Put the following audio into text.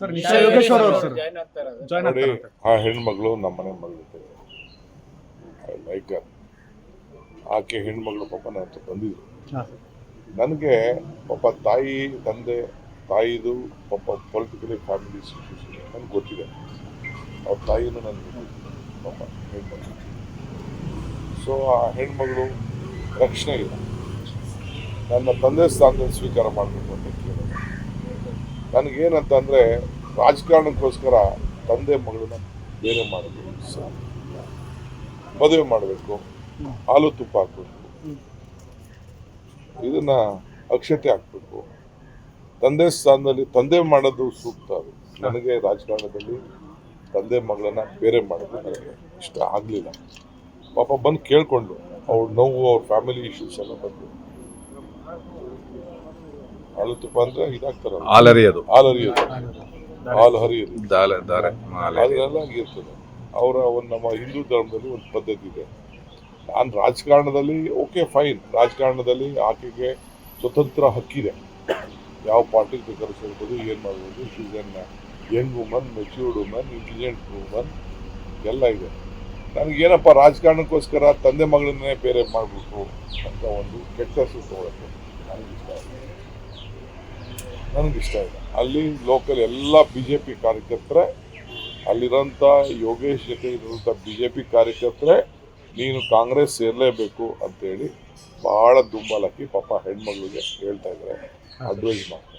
Sir Nisha Yogeshwar ಅವರು sir. Join ನೋಡಿ ಆಗ್ತಾರೆ ಆ ಹೆಣ್ಮಗಳು ನಮ್ಮ ಮನೆ ಮಗಳು ಐ ಲೈಕ್ ಆಕೆ ಹೆಣ್ಮಗಳು ಪಾಪ ನನ್ನ ಹತ್ರ ಬಂದಿದ್ರು. ಹಾಂ. ನನಗೆ ಪಾಪ ತಾಯಿ ತಂದೆ ತಾಯಿದು ಪಾಪ ಪೊಲಿಟಿಕಲಿ ಫ್ಯಾಮಿಲಿ ಸಿಚುವೇಶನ್ ನನಗೆ ಗೊತ್ತಿದೆ. ಅವ್ರ ತಾಯಿನೂ ನನಗೆ ಪಾಪ ಹೆಣ್ಮಗಳು. ಸೊ ಆ ಹೆಣ್ಮಗಳು ರಕ್ಷಣೆ ಇಲ್ಲ. ನನ್ನ ತಂದೆ ಸ್ಥಾನದಲ್ಲಿ ಸ್ವೀಕಾರ ಮಾಡಬೇಕು ಅಂತ ಕೇಳಿದೆ. ನನಗೇನಂತಂದರೆ ರಾಜಕಾರಣಕ್ಕೋಸ್ಕರ ತಂದೆ ಮಗಳನ್ನ ಬೇರೆ ಮಾಡಬೇಕು. ಮದುವೆ ಮಾಡಬೇಕು. ಹಾಲು ತುಪ್ಪ ಹಾಕಬೇಕು. ಇದನ್ನ ಅಕ್ಷತೆ ಹಾಕಬೇಕು. ತಂದೆ ಸ್ಥಾನದಲ್ಲಿ ತಂದೆ ಮಾಡೋದು ಸೂಕ್ತ ಅದು. ನನಗೆ ರಾಜಕಾರಣದಲ್ಲಿ ತಂದೆ ಮಗಳನ್ನ ಬೇರೆ ಮಾಡೋದು ನನಗೆ ಇಷ್ಟ ಆಗಲಿಲ್ಲ. ಪಾಪ ಬಂದು ಕೇಳಿಕೊಂಡು ಅವ್ರ ನೋವು, ಅವ್ರ ಫ್ಯಾಮಿಲಿ ಇಶ್ಯೂಸ್ ಎಲ್ಲ ಬಂದು ಹಾಲು ತುಪ್ಪ ಅಂದ್ರೆ ಇದಾಗ್ತಾರಲ್ಲ. ಹಾಲು ಹರಿಯೋದು. ಹಾಲು ಹರಿಯೋದು. ದಾಲೆ ದಾರೆ ಮಾಲೆ. ಅದೆಲ್ಲ ಇರ್ತದೆ ಅವರ ಒಂದು ನಮ್ಮ ಹಿಂದೂ ಧರ್ಮದಲ್ಲಿ ಒಂದು ಪದ್ಧತಿ ಇದೆ. ನಾನು ರಾಜಕಾರಣದಲ್ಲಿ ಓಕೆ ಫೈನ್ ರಾಜಕಾರಣದಲ್ಲಿ ಆಕೆಗೆ ಸ್ವತಂತ್ರ ಹಕ್ಕಿದೆ. ಯಾವ ಪಾರ್ಟಿಗೆ ಬೇಕಾದ್ರೂ ಸೇರ್ಬೋದು ಏನು ಮಾಡ್ಬೋದು she's an young woman matured woman intelligent woman ಎಲ್ಲ ಇದೆ. ನನಗೇನಪ್ಪ ರಾಜಕಾರಣಕ್ಕೋಸ್ಕರ ತಂದೆ ಮಗಳನ್ನೇ ಬೇರೆ ಮಾಡಬೇಕು ಅಂತ ಒಂದು ಕೆಟ್ಟ ಹೆಸರು ತಗೊಳಕ್ಕೆ ನನಗಿಷ್ಟ ನನಗಿಷ್ಟ ಇಲ್ಲ. ಅಲ್ಲಿ ಲೋಕಲ್ ಎಲ್ಲ ಬಿ ಜೆ ಪಿ ಕಾರ್ಯಕರ್ತರೆ ಅಲ್ಲಿರೋಂಥ ಯೋಗೇಶ್ ಜೊತೆ ಇರುವಂಥ ಬಿ ಜೆ ಪಿ ಕಾರ್ಯಕರ್ತರೆ ನೀನು ಕಾಂಗ್ರೆಸ್ ಸೇರಲೇಬೇಕು ಅಂತೇಳಿ ಭಾಳ ದುಂಬಲಕ್ಕಿ ಪಾಪ ಹೆಣ್ಮಗಳಿಗೆ ಹೇಳ್ತಾ ಇದ್ದಾರೆ. ಅಡ್ವೈಸ್ ಮಾಡ್ತಾರೆ.